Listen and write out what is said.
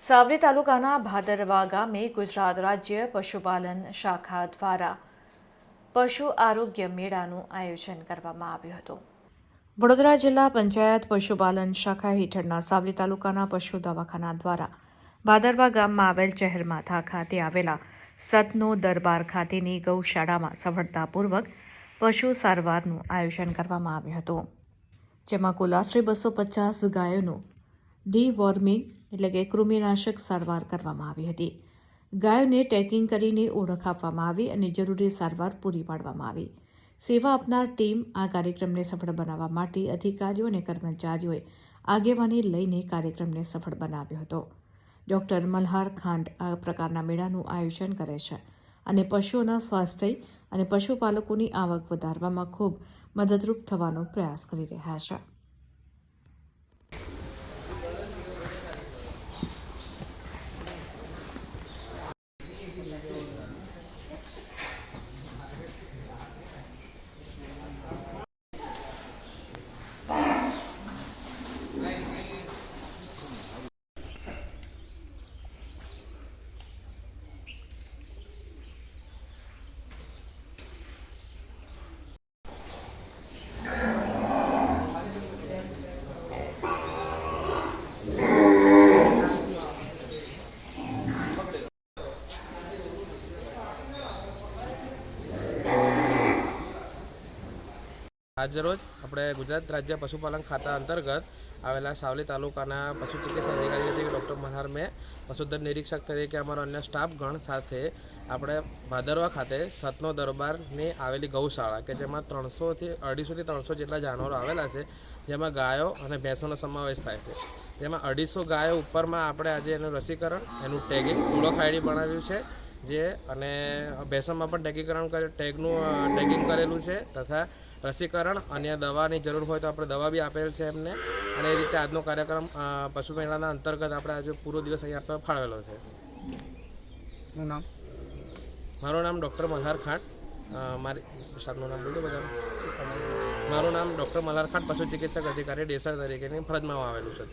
સાવલી તાલુકાના ભાદરવા ગામે ગુજરાત રાજ્ય પશુપાલન શાખા દ્વારા પશુ આરોગ્ય મેળાનું આયોજન કરવામાં આવ્યું હતું. વડોદરા જિલ્લા પંચાયત પશુપાલન શાખા હેઠળના સાવલી તાલુકાના પશુ દવાખાના દ્વારા ભાદરવા ગામમાં આવેલ ચહેરમાથા ખાતે આવેલા સતનો દરબાર ખાતેની ગૌશાળામાં સફળતાપૂર્વક પશુ સારવારનું આયોજન કરવામાં આવ્યું હતું. જેમાં કુલ આશરે બસો પચાસ ગાયોનું ડીવોર્મિંગ એટલે કે કૃમિનાશક સારવાર કરવામાં આવી હતી. ગાયોને ટેકિંગ કરીને ઓળખ આપવામાં આવી અને જરૂરી સારવાર પૂરી પાડવામાં આવી. સેવા આપનાર ટીમ આ કાર્યક્રમને સફળ બનાવવા માટે અધિકારીઓ અને કર્મચારીઓએ આગેવાની લઈને કાર્યક્રમને સફળ બનાવ્યો હતો. ડોક્ટર મલ્હાર ખાંડ આ પ્રકારના મેળાનું આયોજન કરે છે અને પશુઓના સ્વાસ્થ્ય અને પશુપાલકોની આવક વધારવામાં ખૂબ મદદરૂપ થવાનો પ્રયાસ કરી રહ્યા છે. આજરોજ આપણે ગુજરાત રાજ્ય પશુપાલન ખાતા અંતર્ગત આવેલા સાવલી તાલુકાના પશુ ચિકિત્સા અધિકારી તરીકે ડૉક્ટર મલ્હાર મેં પશુધન નિરીક્ષક તરીકે અમારો અન્ય સ્ટાફગણ સાથે આપણે ભાદરવા ખાતે સતનો દરબારની આવેલી ગૌશાળા કે જેમાં ત્રણસોથી અઢીસોથી ત્રણસો જેટલા જાનવરો આવેલા છે, જેમાં ગાયો અને ભેંસોનો સમાવેશ થાય છે. જેમાં અઢીસો ગાયો ઉપરમાં આપણે આજે એનું રસીકરણ, એનું ટેગિંગ આઈડી બનાવ્યું છે, જે અને ભેંસોમાં પણ ટેગીકરણ કર્યું ટેગનું ટેગિંગ કરેલું છે તથા રસીકરણ અને દવાની જરૂર હોય તો આપણે દવા બી આપેલ છે એમને. અને એ રીતે આજનો કાર્યક્રમ પશુ મેળાના અંતર્ગત આપણે આજે પૂરો દિવસ અહીંયા આપણે ફાળવેલો છે. નામ? મારું નામ ડૉક્ટર મલ્હાર ખાંટ. મારી સાહેબનું નામ બોલું બધા મારું નામ ડૉક્ટર મલ્હાર ખાંટ પશુ ચિકિત્સક અધિકારી ડેસર તરીકેની ફરજમાં આવેલું છે.